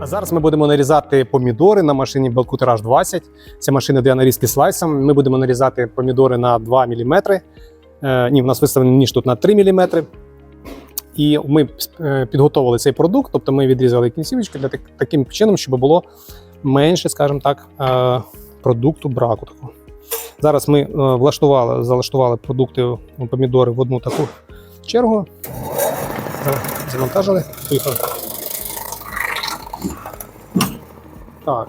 А зараз ми будемо нарізати помідори на машині Belcutter H20. Це машина для нарізки слайсом. Ми будемо нарізати помідори на 2 мм. Е, ні, в нас виставлений ніж тут на 3 мм. І ми е, підготовили цей продукт, тобто ми відрізали кінцівочки для так, таким чином, щоб було менше, скажімо так, е, продукту браку. Такого. Зараз ми е, влаштували, залаштували продукти помідори в одну таку чергу. Поїхали. Так.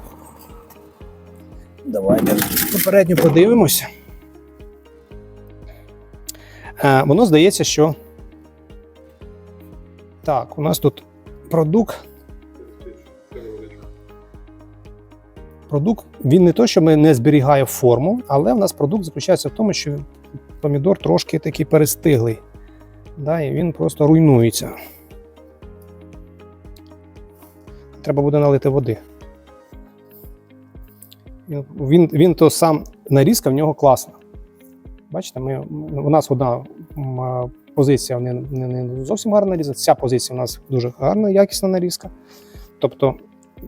Давайте попередньо подивимося. Е, воно здається, що. Так, у нас тут продукт. Продукт, він не то, що ми не зберігає форму, але в нас продукт заключається в тому, що помідор трошки такий перестиглий. Да, і він просто руйнується. Треба буде налити води. Він, він, то сам нарізка в нього класна. Бачите, ми, у нас одна позиція не, не, не зовсім гарна нарізка, ця позиція у нас дуже гарна, якісна нарізка. Тобто,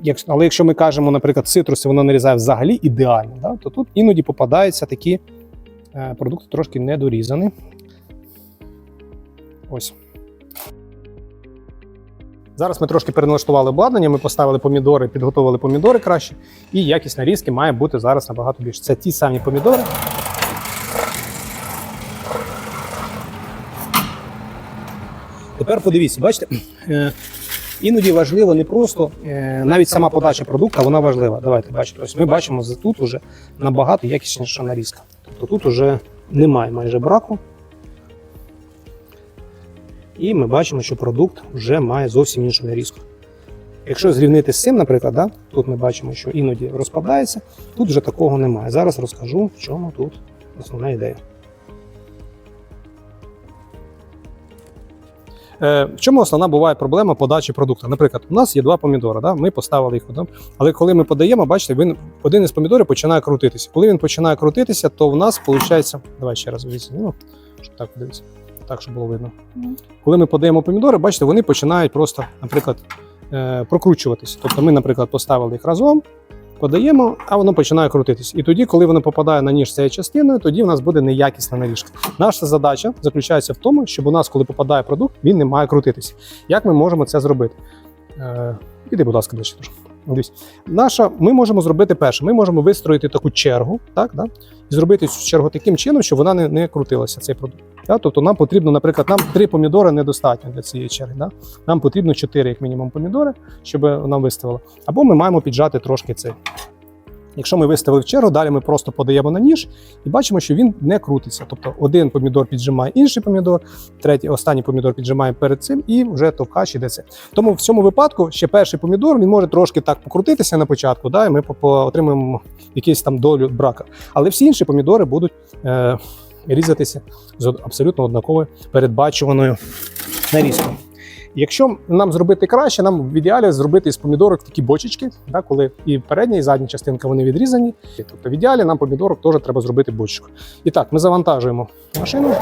як, але якщо ми кажемо, наприклад, цитруси, воно нарізає взагалі ідеально, да, то тут іноді попадаються такі е, продукти трошки недорізані. Ось. Зараз ми трошки переналаштували обладнання, ми поставили помідори, підготували помідори краще, і якість нарізки має бути зараз набагато більше. Це ті самі помідори. Тепер подивіться, бачите, е, іноді важливо не просто е, навіть сама подача продукту, вона важлива. Давайте бачите, ось ми бачимо за- тут уже набагато якісніша нарізка. Тобто тут уже немає майже браку. І ми бачимо, що продукт вже має зовсім іншу нарізку. Якщо зрівнити з цим, наприклад, да, тут ми бачимо, що іноді розпадається, тут вже такого немає. Зараз розкажу, в чому тут основна ідея. Е, в чому основна буває проблема подачі продукту? Наприклад, у нас є два помідори, да? ми поставили їх одним, але коли ми подаємо, бачите, він, один із помідорів починає крутитися. Коли він починає крутитися, то в нас виходить. Давай ще раз візьмемо, щоб так подивитися. Так, щоб було видно. Коли ми подаємо помідори, бачите, вони починають просто, наприклад, е, прокручуватися. Тобто ми, наприклад, поставили їх разом, подаємо, а воно починає крутитись. І тоді, коли воно попадає на ніж цією частиною, тоді в нас буде неякісна наріжка. Наша задача заключається в тому, щоб у нас, коли попадає продукт, він не має крутитися. Як ми можемо це зробити? Е, Іди, будь ласка, ближче трошки. Дивись. Наша, ми можемо зробити перше. Ми можемо вистроїти таку чергу, так, да? і зробити цю чергу таким чином, щоб вона не, не крутилася, цей продукт. Да? Тобто нам потрібно, наприклад, нам три помідори недостатньо для цієї черги. Да? Нам потрібно чотири, як мінімум, помідори, щоб нам виставило. Або ми маємо піджати трошки цей. Якщо ми виставили в чергу, далі ми просто подаємо на ніж і бачимо, що він не крутиться. Тобто один помідор піджимає інший помідор, третій, останній помідор піджимає перед цим, і вже товкач іде це. Тому в цьому випадку ще перший помідор він може трошки так покрутитися на початку, да, і ми отримаємо якийсь там долю брака. Але всі інші помідори будуть е, різатися з абсолютно однаковою передбачуваною нарізкою. Якщо нам зробити краще, нам в ідеалі зробити з помідорок такі бочечки, да, коли і передня, і задня частинка вони відрізані. Тобто в ідеалі нам помідорок теж треба зробити бочечку. І так, ми завантажуємо машину.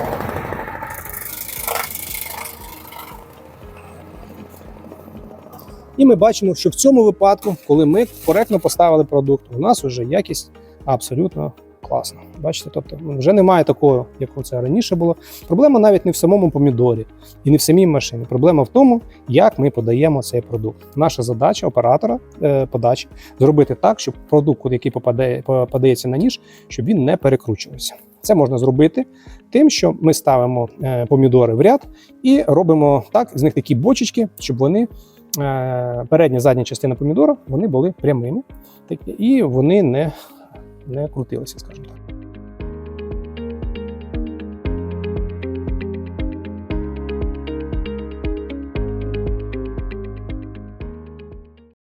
І ми бачимо, що в цьому випадку, коли ми коректно поставили продукт, у нас вже якість абсолютно класна. Бачите, тобто вже немає такого, як це раніше було. Проблема навіть не в самому помідорі і не в самій машині. Проблема в тому, як ми подаємо цей продукт. Наша задача оператора е, подачі зробити так, щоб продукт, який попадає, подається на ніж, щоб він не перекручувався. Це можна зробити тим, що ми ставимо е, помідори в ряд і робимо так, з них такі бочечки, щоб вони е, передня задня частина помідора вони були прямими, і вони не, не крутилися, скажімо так.